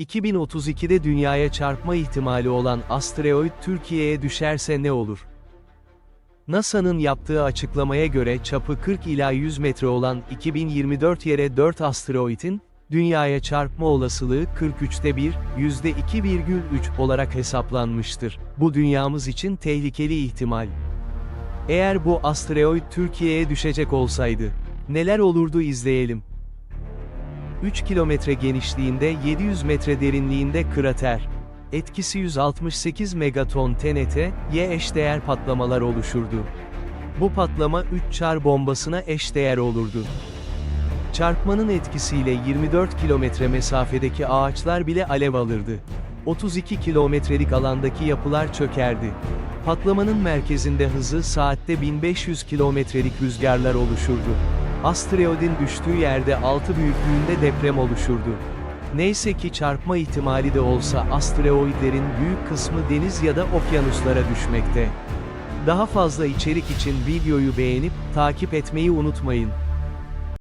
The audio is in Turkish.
2032'de dünyaya çarpma ihtimali olan asteroid Türkiye'ye düşerse ne olur? NASA'nın yaptığı açıklamaya göre çapı 40 ila 100 metre olan 2024 yere 4 asteroidin, dünyaya çarpma olasılığı 43'te 1, %2,3 olarak hesaplanmıştır. Bu dünyamız için tehlikeli ihtimal. Eğer bu asteroid Türkiye'ye düşecek olsaydı, neler olurdu izleyelim. 3 kilometre genişliğinde 700 metre derinliğinde krater. Etkisi 168 megaton TNT-ye eşdeğer patlamalar oluşurdu. Bu patlama 3 çar bombasına eşdeğer olurdu. Çarpmanın etkisiyle 24 kilometre mesafedeki ağaçlar bile alev alırdı. 32 kilometrelik alandaki yapılar çökerdi. Patlamanın merkezinde hızı saatte 1500 kilometrelik rüzgarlar oluşurdu. Asteroidin düştüğü yerde 6 büyüklüğünde deprem oluşurdu. Neyse ki çarpma ihtimali de olsa asteroidlerin büyük kısmı deniz ya da okyanuslara düşmekte. Daha fazla içerik için videoyu beğenip takip etmeyi unutmayın.